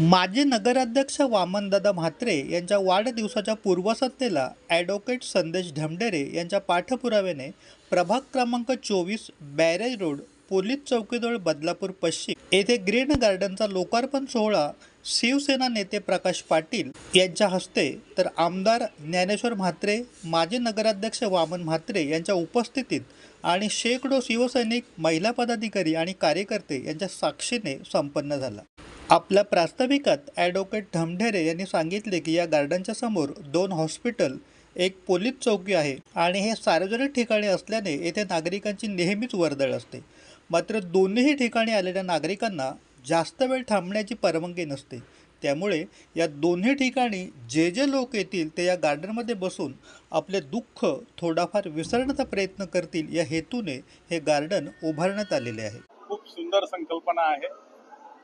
माजी नगराध्यक्ष वामनदादा म्हात्रे यांच्या वाढदिवसाच्या पूर्वसंध्येला ॲडव्होकेट संदेश ढमढेरे यांच्या पाठपुराव्याने प्रभाग क्रमांक चोवीस बॅरेज रोड पोलीस चौकीजवळ बदलापूर पश्चिम येथे ग्रीन गार्डनचा लोकार्पण सोहळा शिवसेना नेते प्रकाश पाटील यांच्या हस्ते तर आमदार ज्ञानेश्वर म्हात्रे माजी नगराध्यक्ष वामन म्हात्रे यांच्या उपस्थितीत आणि शेकडो शिवसैनिक महिला पदाधिकारी आणि कार्यकर्ते यांच्या साक्षीने संपन्न झाला. आपल्या प्रास्ताविकात ॲडव्होकेट ढमढेरे यांनी सांगितले की या गार्डनच्या समोर दोन हॉस्पिटल एक पोलीस चौकी आहे आणि हे सार्वजनिक ठिकाणी असल्याने येथे नागरिकांची नेहमीच वर्दळ असते. मात्र दोन्हीही ठिकाणी आलेल्या नागरिकांना जास्त वेळ थांबण्याची परवानगी नसते. त्यामुळे या दोन्ही ठिकाणी जे जे लोक येतील ते या गार्डनमध्ये बसून आपले दुःख थोडाफार विसरण्याचा प्रयत्न करतील या हेतूने हे गार्डन उभारण्यात आलेले आहे. खूप सुंदर संकल्पना आहे.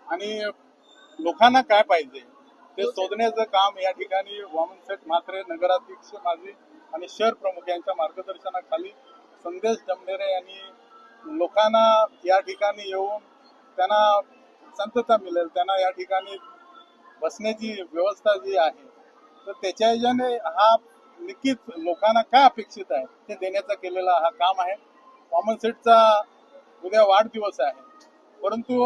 आणि लोकांना काय पाहिजे? ते शोधण्याचं काम या ठिकाणी वामनसेठ म्हात्रे नगराध्यक्ष माझे आणि शहर प्रमुख यांच्या मार्गदर्शनाखाली संदेश जमनेरे यांनी लोकांना या ठिकाणी येऊन त्यांना शांतता मिळेल त्यांना या ठिकाणी बसण्याची व्यवस्था जी आहे तर त्याच्या ह्याच्याने हा नक्कीच लोकांना काय अपेक्षित आहे ते देण्याचा केलेला हा काम आहे. वामन सेठचा उद्या वाढदिवस आहे. परंतु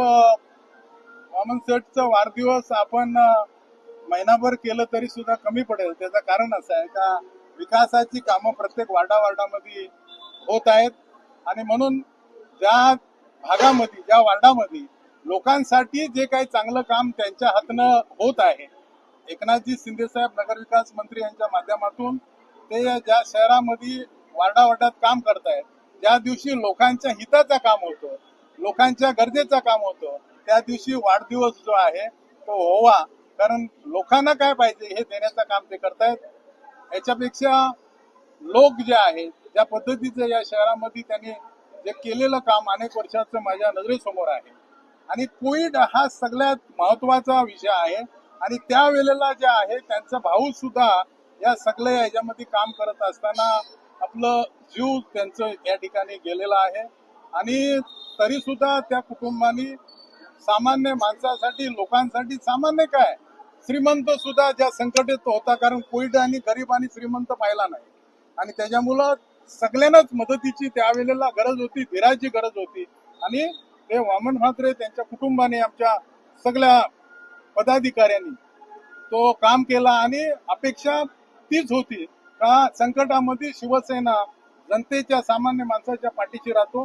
कॉमन सेटचा वाढदिवस आपण महिनाभर केलं तरी सुद्धा कमी पडेल. त्याचं कारण असं आहे का विकासाची कामं प्रत्येक वार्डा वार्डामध्ये होत आहेत. आणि म्हणून ज्या भागामध्ये ज्या वार्डामध्ये लोकांसाठी जे काही चांगलं काम त्यांच्या हातनं होत आहे एकनाथजी शिंदे साहेब नगरविकास मंत्री यांच्या माध्यमातून ते ज्या शहरामध्ये वार्डा वार्डात काम करतायत ज्या दिवशी लोकांच्या हिताचं काम होतं लोकांच्या गरजेचं काम होतं. त्या दिवशी वाढदिवस जो आहे तो होवा कारण लोकांना काय पाहिजे हे देण्याचं काम ते करतायत. याच्यापेक्षा लोक जे आहेत ज्या पद्धतीचं या शहरामध्ये त्यांनी जे केलेलं काम अनेक वर्षाचं माझ्या नजरेसमोर आहे. आणि कोविड हा सगळ्यात महत्त्वाचा विषय आहे. आणि त्यावेळेला जे आहे त्यांचा भाऊ सुद्धा या सगळ्या याच्यामध्ये काम करत असताना आपलं जीव त्यांचं या ठिकाणी गेलेला आहे. आणि तरी सुद्धा त्या कुटुंबानी सामान्य माणसासाठी लोकांसाठी सामान्य काय? श्रीमंत सुद्धा ज्या संकटित होता कारण कोविड आणि गरीब आणि श्रीमंत पाहिला नाही. आणि त्याच्यामुळं सगळ्यांनाच मदतीची त्यावेळेला गरज होती धीराची गरज होती. आणि ते वामन म्हात्रे त्यांच्या कुटुंबाने आमच्या सगळ्या पदाधिकाऱ्यांनी तो काम केला आणि अपेक्षा तीच होती का संकटामध्ये शिवसेना जनतेच्या सामान्य माणसाच्या पाठीशी राहतो